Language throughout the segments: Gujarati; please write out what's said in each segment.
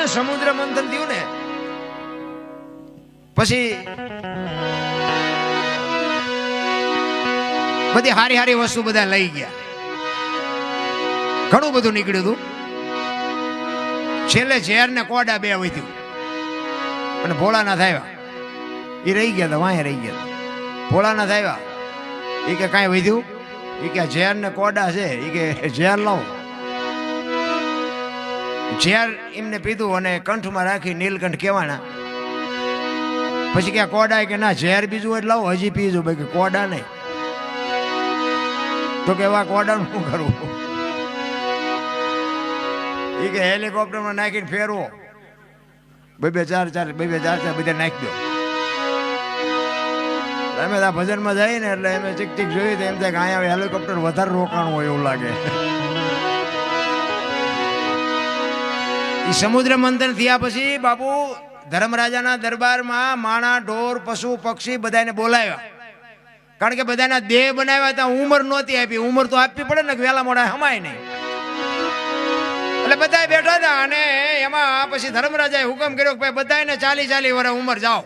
ને સમુદ્ર મંથન થયું ને, પછી બધી હારી હારી વસ્તુ બધા લઈ ગયા. ઘણું બધું નીકળ્યું હતું છેલ્લે ઝેર ને કોડા બે વધ્યું. અને ભોળાનાથ આવ્યા એ રહી ગયા હતા વાંહે રહી ગયા હતા ભોળાનાથ આવ્યા એ કે કાંઈ વધ્યું? એ કે ઝેર ને કોડા છે. એ કે ઝેર લાવો. ઝેર એમને પીધું અને કંઠમાં રાખી નીલકંઠ કહેવાના. પછી ક્યાં કોડા કે ના, ઝેર બીજું હોય લાવો, હજી પીજો. ભાઈ કોડા નહીં. તો કે એવા કોડાનું શું કરવું? એ કે હેલિકોપ્ટરમાં નાખીને ફેરવો. બે બે ચાર ચાર, બે બે ચાર ચાર બધા નાખી દો. અમે આ ભજનમાં જઈએ ને એટલે અમે ચીક ચીક જોઈએ તો એમ થાય કે અહીંયા હેલિકોપ્ટર વધારે રોકાણું હોય એવું લાગે. એ સમુદ્ર મંથન થયા પછી બાપુ ધર્મરાજાના દરબારમાં માણા, ઢોર, પશુ, પક્ષી બધાને બોલાવ્યા. કારણ કે બધાના દેહ બનાવ્યા હતા, ઉંમર નહોતી આપી. ઉંમર તો આપવી પડે ને વેલા મોડા હમાય નહીં. એટલે બધા બેઠા હતા અને એમાં પછી ધર્મરાજાએ હુકમ કર્યો કે ભાઈ બધાને ચાલી ચાલી વરે ઉંમર જાઓ.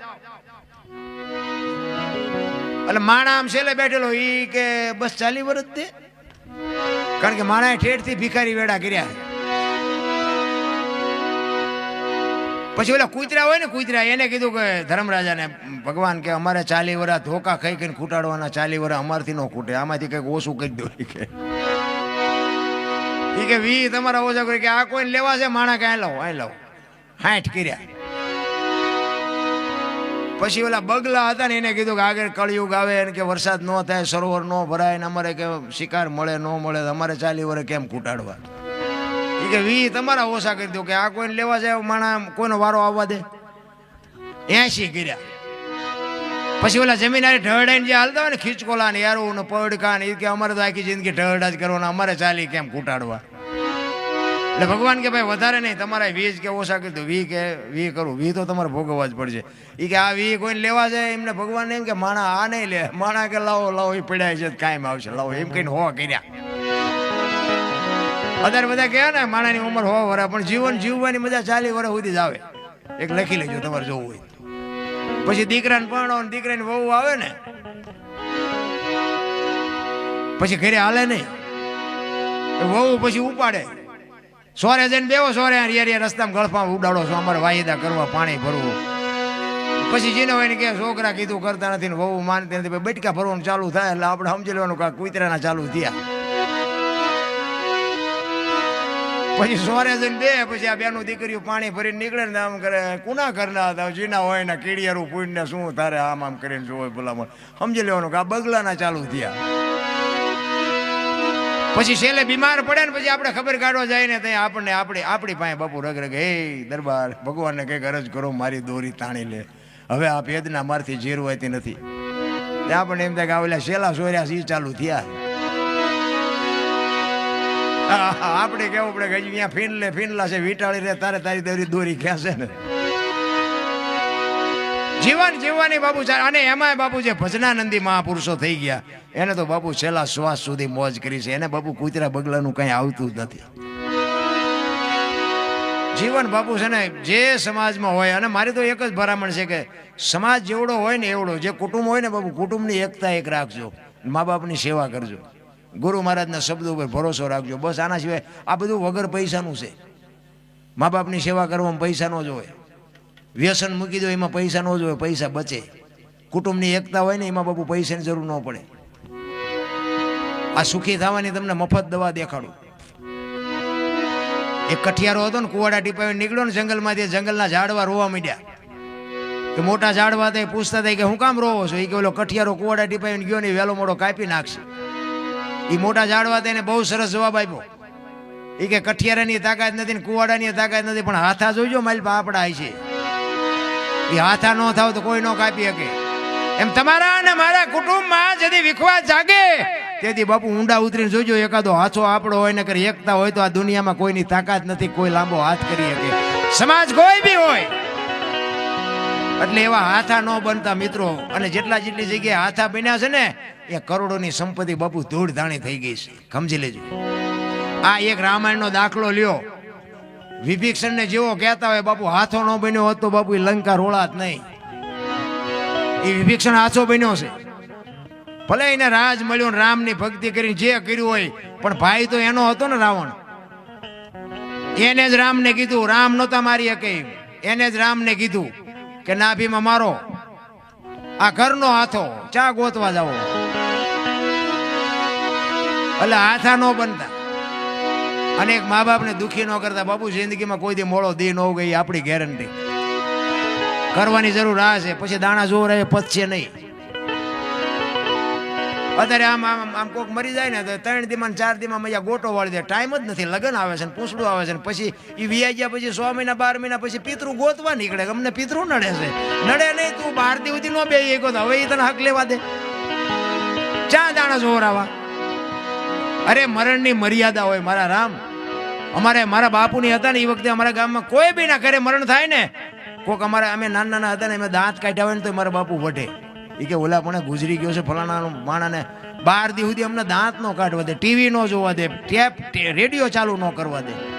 એટલે માણા આમ છેલ્લે બેઠેલો, ઈ કે બસ ચાલી વર્ષ દે કારણ કે માણાએ ઠેઠથી ભિખારી વેડા કર્યા પછી ઓલા કૂતરા હોય ને, કૂતરા, એને કીધું કે ધર્મરાજાને, ભગવાન કે અમારે ચાલી વરા ધોકા ખાઈ ખાઈને ખૂટાડવાના, ચાલી વરા અમારથી ન ખૂટે, આમાંથી કંઈક ઓછું કરી દો કે. ઈ કે વી તમારા ઓછા કરી કે આ કોઈને લેવા છે માણા કાંઈ લાવો આ લાવો હાઠ કર્યા. પછી ઓલા બગલા હતા ને, એને કીધું કે આગળ કળિયુગ આવે ને કે વરસાદ ન થાય, સરોવર ન ભરાય ને અમારે કે શિકાર મળે, ન મળે અમારે ચાલી વરે કેમ ખૂટાડવા? ઈ કે વી તમારા ઓછા કરી દો કે આ કોઈને લેવા જાય માણા કોઈનો વારો આવવા દે. એસી કર્યા. પછી ઓલા જમીન ઢળડાઈને જે હાલતા હોય ને ખીચકોલા ને યારું ને પડકા ને એ કે અમારે તો આખી જિંદગી ઢળડા જ કરવાના, અમારે ચાલી કેમ ઘૂંટાડવા? એટલે ભગવાન કે ભાઈ વધારે નહીં, તમારે વીજ કે ઓછા કરી દો, વી કે, વી કરું, વી તો તમારે ભોગવવા જ પડશે. એ કે આ વી કોઈને લેવા જાય, એમને ભગવાન એમ કે માણા આ નહીં લે, માણા કે લાવો લાવો એ પડ્યા છે, કાયમ આવશે, લાવો, એમ કહીને હો કર્યા. અત્યારે બધા કહે ને, માણાની ઉંમર હોવા વરા પણ જીવન જીવવાની મજા ચાલી વર્ષ સુધી જ આવે. એક લખી લેજો, તમારે જોવું હોય પછી દીકરાને પરણો ને દીકરાની વહુ આવે ને, પછી ઘરે હાલે નહીં. વહુ પછી ઉપાડે. સોરે જઈને બેવો સોરે રિયા રસ્તામાં ગળફામાં ઉડાડો છો, અમારે વાયદા કરવા પાણી ભરવું. પછી જીનો હોય ને કે છોકરા કીધું કરતા નથી ને વહુ માનતી નથી બેટકા ભરવાનું ચાલુ થાય, એટલે આપણે સમજી લેવાનું કે કુતરાના ચાલુ થયા. પછી સોરે જઈને બે, પછી આ બેનું દીકરીઓ પાણી ભરીને નીકળે ને આમ કરે, કુના કરના હતા? જીના હોય ને કીડિયારું પૂઈને શું તારે આમ આમ કરીને જોવે ભલામણ. સમજી લેવાનું કે આ બગલાના ચાલુ થયા. પછી છેલ્લે બીમાર પડે ને પછી આપણે ખબર કાઢવા જાય ને ત્યાં આપણને આપણી આપણી પાસે બાપુ રગ રગ, હે દરબાર, ભગવાનને કંઈક અરજ કરો, મારી દોરી તાણી લે. હવે આ ભેદના મારથી જીરવાતી નથી. ત્યાં પણ એમ થાય કે આ ઓલા શેલા સોર્યા ઈ ચાલુ થયા. આપણે કેવું પડે કે અહીંયા ફીનલે ફીનલા છે, વીટાળી રે તારે તારી દોરી દોરી ખેંચે ને? જીવન જીવવાની બાપુ છે, અને એમાંય બાપુ જે ભજનાનંદી મહાપુરુષો થઈ ગયા, એને તો બાપુ છેલ્લા શ્વાસ સુધી મોજ કરી છે, એને બાપુ કૂતરા બગલાનું કંઈ આવતું જ નથી. જીવન બાપુ છે ને, જે સમાજમાં હોય, અને મારી તો એક જ ભરામણ છે કે સમાજ જેવડો હોય ને એવડો, જે કુટુંબ હોય ને બાપુ, કુટુંબની એકતા એક રાખજો, મા બાપની સેવા કરજો. ગુરુ મહારાજના શબ્દો ઉપર ભરોસો રાખજો. બસ આના સિવાય આ બધું વગર પૈસાનું છે. મા બાપની સેવા કરવામાં પૈસા ન જોવે. વ્યસન મૂકી દો, એમાં પૈસા ન જોવે, પૈસા બચે. કુટુંબની એકતા હોય ને, એમાં બાપુ પૈસાની જરૂર ન પડે. આ સુખી થવાની તમને મફત દવા દેખાડું. એક કઠિયારો હતો ને, કુવાડા ટીપાવી નીકળ્યો ને જંગલમાંથી જંગલના ઝાડવા રોવા માંડ્યા. કે મોટા ઝાડવા હતા પૂછતા હતા કે, હું કામ રોવો છો? એ કે, ઓલો કઠિયારો કુવાડા ટીપાવીને ગયો ને વહેલો મોડો કાપી નાખશે. એ મોટા ઝાડવા તેને બહુ સરસ જવાબ આપ્યો. એ કે કઠિયારાની તાકાત નથી ને કુવાડાની તાકાત નથી, પણ હાથા જોઈજો માલપા આપડા છે. એ હાથા ન થાવ તો કોઈ ન કાપી શકે. એમ તમારા અને મારા કુટુંબમાં જેથી વિખવા જાગે, તેથી બાપુ ઊંડા ઉતરીને જોજો, એકાદો હાથો આપણો હોય ને કરી એકતા હોય તો આ દુનિયામાં કોઈની તાકાત નથી, કોઈ લાંબો હાથ કરી શકે. સમાજ કોઈ બી હોય એટલે એવા હાથા ન બનતા મિત્રો. અને જેટલા જેટલી જગ્યાએ હાથા બન્યા છે ને, એ કરોડોની સંપત્તિ બાપુ ધૂળ ધાણી થઈ ગઈ છે. સમજી લેજો. આ એક રામાયણનો દાખલો લ્યો. વિભીક્ષણને જેવો કહેતા હોય બાપુ, હાથો ન બન્યો હોત તો બાપુ લંકા રોળાત નહીં. એ વિભીક્ષણ હાથો બન્યો છે. ભલે એને રાજ મળ્યો ને રામની ભક્તિ કરીને જે કર્યું હોય, પણ ભાઈ તો એનો હતો ને રાવણ. એને જ રામને કીધું, રામ નહોતા મારી એમ. એને જ રામને કીધું કે ના નાભીમાં મારો આ ઘરનો હાથો, ચા ગોતવા જાવ એટલે હાથા નો બનતા. અને એક મા બાપને દુખી ન કરતા. બાપુ, જિંદગીમાં કોઈ દી મોડો દી ન ગઈ આપણી ગેરંટી. કરવાની જરૂર આ છે. પછી દાણા જોર રહે પચશે નહીં. અત્યારે આમ આમ આમ કોક મરી જાય ને તો ત્રણ દીમાં ચાર દીમાં મજા ગોટો વાળી દે. ટાઈમ જ નથી. લગન આવે છે ને આવે છે પછી એ વિયાઈ ગયા પછી સો મહિના, બાર મહિના પછી પિતૃ ગોતવા નીકળે. અમને પિતૃ નડે છે. નડે નહીં, તું બાર દી સુધી નો બે એક હવે એ તને હક લેવા દે. ચા દાણા જોર આવા અરે મરણની મર્યાદા હોય મારા રામ. અમારે મારા બાપુની હતા ને એ વખતે અમારા ગામમાં કોઈ બી ના ઘરે મરણ થાય ને, કોક અમારે અમે નાના નાના હતા ને અમે દાંત કાઢ્યા હોય ને તો મારા બાપુ વઢે. એ કે ઓલા પણ ગુજરી ગયો છે ફલાણા માણાને. બાર દી સુધી અમને દાંત નો કાઢવા દે, ટીવી નો જોવા દે, ટેપ રેડિયો ચાલુ ન કરવા દે.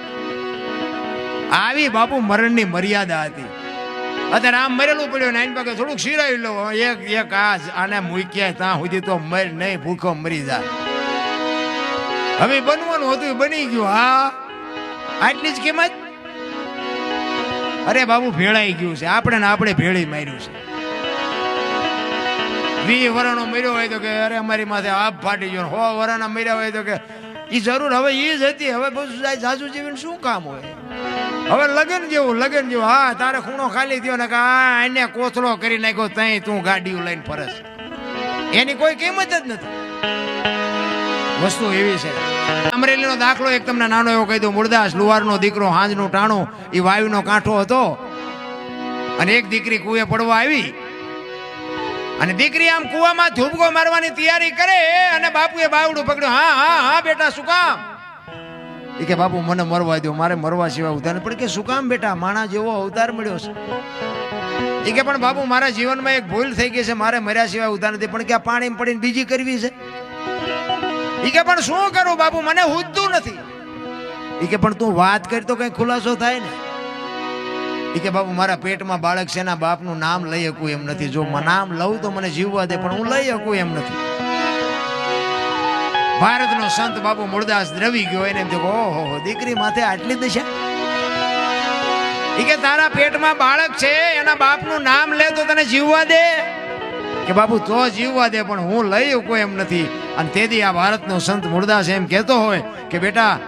આવી બાપુ મરણની મર્યાદા હતી. અત્યારે આમ મરેલું પડ્યું ને આની પાસે થોડુંક સિરાવી લો, એક એક આ આને મૂક્યા ત્યાં સુધી તો મર નહીં, ભૂખો મરી જાય. હવે બનવાનું હતું બની ગયું, હા. આટલી જ કિંમત? અરે બાબુ ભેળાઈ ગયું છે. આપણે ને આપણે ભેળી માર્યું છે. વી વરણો મર્યો હોય તો કે, અરે, અમારી માથે આપ ફાટી ગયો. હો વરાના મર્યા હોય તો કે એ જરૂર, હવે એ જ હતી. હવે બધું સાસુ જીવીને શું કામ હોય? હવે લગન જેવું લગન જેવું. હા, તારે ખૂણો ખાલી થયો ને કે, આ એને કોથળો કરી નાખ્યો, તઈ તું ગાડીઓ લઈને ફરસ એની કોઈ કિંમત જ નથી. વસ્તુ એવી છે. અમરેલીનો દાખલો એક તમને નાનો એવો કહી દઉં. મુરદાસ લુવારનો દીકરો, હાંજનું ટાણું એ વાયુનો કાંઠો હતો. અને એક દીકરી કુએ પડવા આવી. અને દીકરી આમ કુવામાં ધૂબકો મારવાની તૈયારી કરે અને બાપુએ બાવડું પકડ્યું. હા હા હા, બેટા, શું કામ? એ કે, બાપુ, મને મરવા દો મારે મરવા સિવાય ઉધાર પણ કે, શું કામ, બેટા? માણા જેવો અવતાર મળ્યો છે. એ કે, પણ બાપુ, મારા જીવનમાં એક ભૂલ થઈ ગઈ છે. મારે મર્યા સિવાય ઉધાર નથી. પણ કે, આ પાણીમાં પડીને બીજી કરવી છે? એ કે, પણ શું કરું બાપુ? મને હુજતું નથી. એ કે, પણ તું વાત કરી તો કઈ ખુલાસો થાય ને? કે બાપુ, મારા પેટમાં બાળક છે એના બાપનું નામ લઈ શકું એમ નથી. જો નામ લઉં તો મને જીવવા દે, પણ હું લઈ શકું એમ નથી. ભારતનો સંત બાપુ મૂળદાસ દ્રવી ગયો એને એમ કે ઓહો દીકરી માથે આટલી દશા? એ કે, તારા પેટમાં બાળક છે, એના બાપનું નામ લે તો તને જીવવા દે. કે બાપુ, તો જીવવા દે, પણ હું લઈ શકું એમ નથી. અને તેથી આ ભારતનો સંત મુરદાસ એમ કહેતો હોય કે, બેટા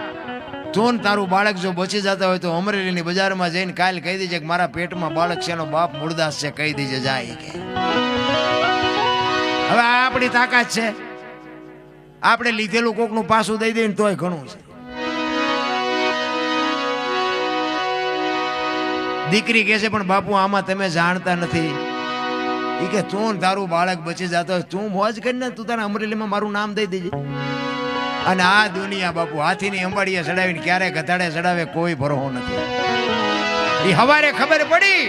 તું તારું બાળક જો બચી જતા હોય તો અમરેલીની બજારમાં જઈને કાલ કહી દેજે કે મારા પેટમાં બાળક છે, એનો બાપ મૂળદાસ છે, કહી દેજે જાય કે. હવે આ આપણી તાકાત છે. આપણે લીધેલું કોકનું પાછું દઈ દઈને તોય ઘણું છે. દીકરી કહે છે, પણ બાપુ, આમાં તમે જાણતા નથી. એ કે તું તારું બાળક બચી જતો હોય તું મોજ કરીને તું તારા અમરેલીમાં મારું નામ દઈ દેજે. અને આ દુનિયા બાપુ હાથીની અંબાડીએ ચડાવીને ક્યારે ગધાડે ચડાવે કોઈ ભરોહો નથી. એ હવારે ખબર પડી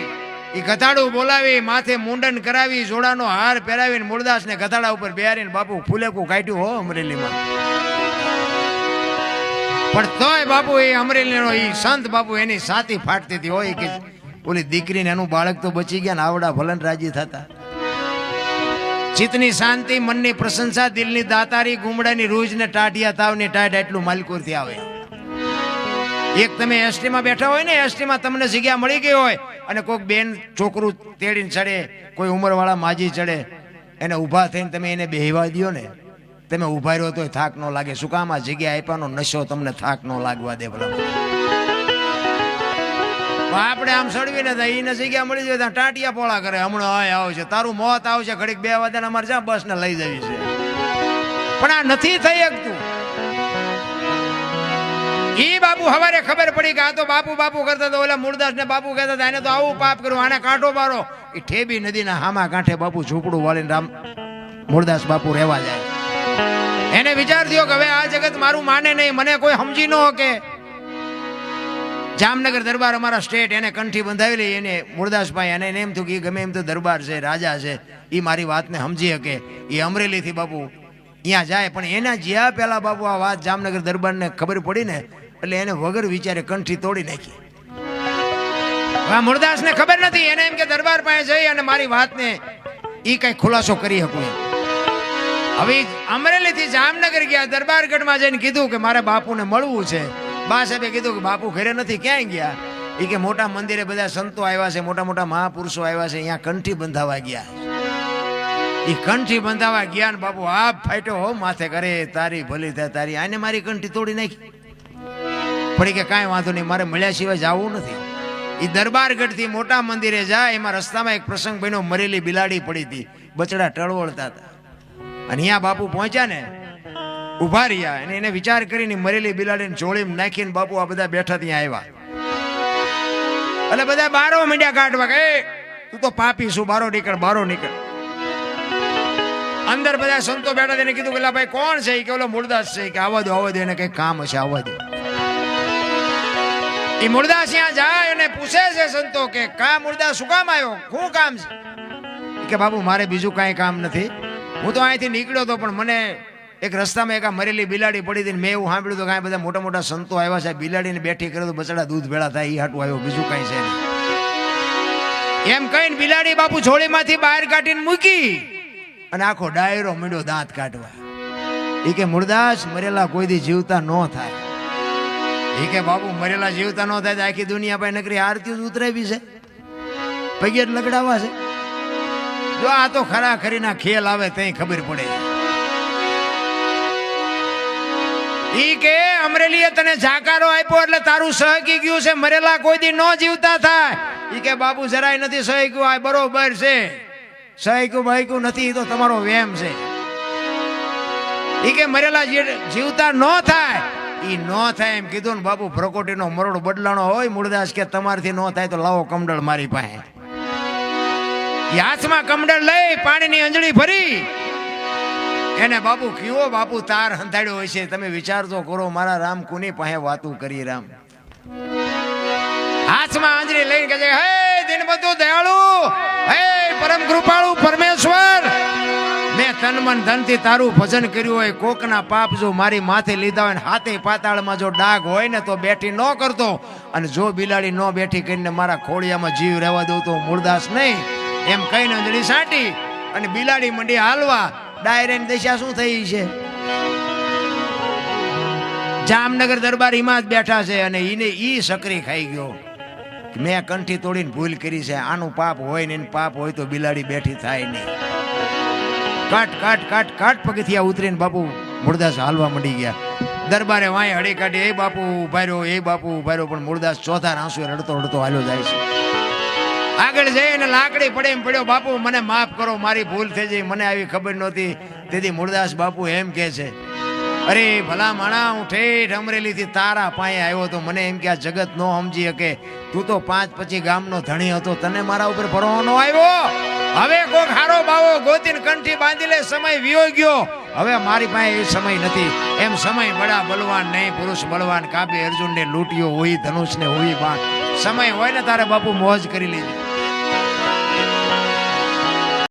એ ગધાડું બોલાવી, માથે મુંડન કરાવી, જોડાનો હાર પહેરાવીને મૂળદાસને ગધાડા ઉપર બેહારીને બાપુ ફૂલેકું કાઢ્યું હો અમરેલીમાં. પણ તોય બાપુ એ અમરેલીનો એ સંત બાપુ એની સાથી ફાટતી હતી. હોય કે ઓલી દીકરીને એનું બાળક તો બચી ગયા ને આવડા ભલન રાજી થતા. ચિત્તની શાંતિ, મનની પ્રશંસા, દિલની દાતારી, ગુમડાની રૂજ ને ટાઢિયા તાવની ટાઢ એટલું માલકુરથી આવે. એક તમે એસટી માં બેઠા હોય ને એસટી માં તમને જગ્યા મળી ગઈ હોય અને કોઈક બેન છોકરું તેડીને ચડે, કોઈ ઉંમરવાળા માજી ચડે, એને ઊભા થઈને તમે એને બેહવા દો ને. તમે ઊભા રહ્યો તો થાક ન લાગે. શું કામ આ જગ્યા આપ્યાનો નશો તમને થાક ન લાગવા દે ભલા. આપણે આમ સડવીને એ એને જગ્યા મળી જાય ત્યાં ટાટિયા પોળા કરે. હમણાં આય આવશે. તારું મોત આવશે ઘડીક બે વાગ્યા અમારે જ્યાં બસ ને લઈ જવી છે. પણ આ નથી થઈ શકતું. ઈ બાપુ હવારે ખબર પડી કે આ તો બાપુ બાપુ કરતા હતા ઓલા મૂળદાસ ને બાપુ કહેતા હતા એને તો આવું પાપ કર્યું, આને કાંટો મારો. એ ઠેબી નદીના હામા કાંઠે બાપુ ઝૂંપડું વાળીને રામ મૂળદાસ બાપુ રહેવા જાય. એને વિચાર થયો કે હવે આ જગત મારું માને નહીં, મને કોઈ સમજી ન શકે. જામનગર દરબાર અમારા સ્ટેટ એને કંઠી બંધાવેલી, એને મુરદાસભાઈ અને એને એમ થયું કે ગમે એમ તો દરબાર છે, રાજા છે એ મારી વાતને સમજી શકે. એ અમરેલીથી બાપુ અહીંયા જાય, પણ એના જ્યાં પહેલાં બાપુ આ વાત જામનગર દરબારને ખબર પડી ને, એટલે એને વગર વિચારે કંઠી તોડી નાખી. આ મુરદાસને ખબર નથી, એને એમ કે દરબાર પાસે જઈ અને મારી વાતને એ કંઈ ખુલાસો કરી શકું હવે અમરેલીથી જામનગર ગયા, દરબારગઢમાં જઈને કીધું કે મારે બાપુને મળવું છે. બા સાહેબે કીધું કે બાપુ ઘરે નથી, ક્યાંય ગયા? એ કે મોટા મંદિરે બધા સંતો આવ્યા છે, મોટા મોટા મહાપુરુષો આવ્યા છે, અહીંયા કંઠી બંધાવા ગયા. એ કંઠી બંધાવા ગયા ને બાપુ આ ફાટ્યો હો માથે કરે તારી ભલી થાય, તારી આને મારી કંઠી તોડી નાખી. પણ કે કાંઈ વાંધો નહીં, મારે મળ્યા સિવાય જવું નથી. એ દરબારગઢથી મોટા મંદિરે જાય, એમાં રસ્તામાં એક પ્રસંગ બન્યો, મરેલી બિલાડી પડી હતી, બચડા ટળવળતા હતા. અને અહીંયા બાપુ પહોંચ્યા ને ઊભા રહ્યા અને એને વિચાર કરીને મરેલી બિલાડીને જોડીમાં નાખીને બાપુ આ બધા બેઠા ત્યાં આવ્યા. એટલે બધા બારો મીંડ્યા કાઢવા કે? તું તો પાપી છું, બારો નીકળ બારો નીકળ. અંદર બધા સંતો બેઠા તેને કીધું કે ભાઈ, કોણ છે? કે ઓલો મૂળદાસ છે. કે આવવા દો આવવા દો, એને કઈ કામ હશે આવવા દો. એ મૂળદાસ ત્યાં જાય અને પૂછે છે સંતો કે, કા મૂળદાસ શું કામ આવ્યો? શું કામ છે? કે, બાપુ, મારે બીજું કાંઈ કામ નથી. હું તો અહીંથી નીકળ્યો હતો પણ મને એક રસ્તામાં એક આ મરેલી બિલાડી પડી હતી મેં એવું સાંભળ્યું તો કાંઈ બધા મોટા મોટા સંતો આવ્યા છે, બિલાડીને બેઠી કરે તો બચડા દૂધ ભેળા થાય એ હાટું આવ્યો, બીજું કાંઈ છે નહીં. એમ કહીને બિલાડી બાપુ છોડીમાંથી બહાર કાઢીને મૂકી અને આખો ડાયરો મીડો દાંત કાઢવા. એ કે, મુરદાસ, મરેલા કોઈ દી જીવતા ન થાય. એ કે, બાપુ, મરેલા જીવતા ન થાય આખી દુનિયા પાસે નકરી આરતી ઉતરાવી છે. પગે લગડાવા છે. જો આ તો ખરા ખરીના ખેલ આવે તઈ ખબર પડે. ઈ કે, અમરેલીએ તને જાકારો આપ્યો એટલે તારું સહકી ગયું છે, મરેલા કોઈ દી ન જીવતા થાય. ઈ કે, બાપુ, જરાય નથી સહક્યું, આ બરોબર છે. સહક્યું, બહક્યું નથી તો તમારો વેમ છે. ઈ કે, મરેલા જીવતા ન થાય, ઈ ન થાય એમ કીધું ને બાપુ પ્રકોટીનો મરોડ બદલાણો હોય, મૂળદાસ કે તમારથી ન થાય તો લાવો કમડળ મારી પાસે. હાથમાં કમડળ લઈ, પાણીની અંજળી ભરી એને બાપુ કયો બાપુ તાર હંતાડ્યો હોય છે? તમે વિચાર તો કરો, મારા રામ કોની પાસે વાતું કરી રામ? હાથમાં આંજળી લઈને કહે હે દિનબંધુ દયાળુ! હે પરમ કૃપાળુ પરમેશ્વર! મેં તન મન ધનથી તારું ભજન કર્યું હોય, કોકના પાપ જો મારી માથે લીધા હોય ને હાથે પાતાળમાં જો ડાઘ હોય ને તો બેઠી ન કરતો. અને જો બિલાડી ન બેઠી કરીને મારા ખોળિયામાં જીવ રહેવા દઉં તો મૂળદાસ નહીં. એમ કહીને અંજળી સાટી અને બિલાડી મંડી હાલવા ડાયરેક્ટ દશા શું થઈ છે? જામનગર દરબાર જ બેઠા છે અને એને ઈ સકરી ખાઈ ગયો. મેં કંઠી તોડીને ભૂલ કરી છે. આનું પાપ હોય ને પાપ હોય તો બિલાડી બેઠી થાય નહીં. કાટ કાટ કાટ કાટ પગથિયા ઉતરીને બાપુ મુરદાસ હાલવા મળી ગયા. દરબારે વાંય હળી કાઢી, એ બાપુ ઊભા રહ્યો, એ બાપુ ઊભા રહ્યો. પણ મુરદાસ ચોથા આંસુ રડતો રડતો હાલ્યો જાય છે. આગળ જઈને લાકડી પડે એમ પડ્યો, બાપુ, મને માફ કરો, મારી ભૂલ થઈ જઈ મને આવી ખબર નહોતી. તેથી મુરદાસ બાપુ એમ કહે છે, અરે, ભલા માણા, હું ઠેઠ અમરેલીથી તારા પાયે આવ્યો તો મને એમ કે આ જગત નો સમજી શકે. તું તો પાંચ પછી ગામનો ધણી હતો. તને મારા ઉપર ભરવાનો આવ્યો? હવે કોક હારો બાવો ગોતીન કંઠી બાંધી લે સમય વિયો ગયો. હવે મારી પાસે એ સમય નથી. એમ સમય બડા બલવાન નહીં, પુરુષ બળવાન કાપે અર્જુનને લૂંટ્યો હોય ધનુષને હોય બાણ. સમય હોય ને તારે બાપુ મોજ કરી લેજે.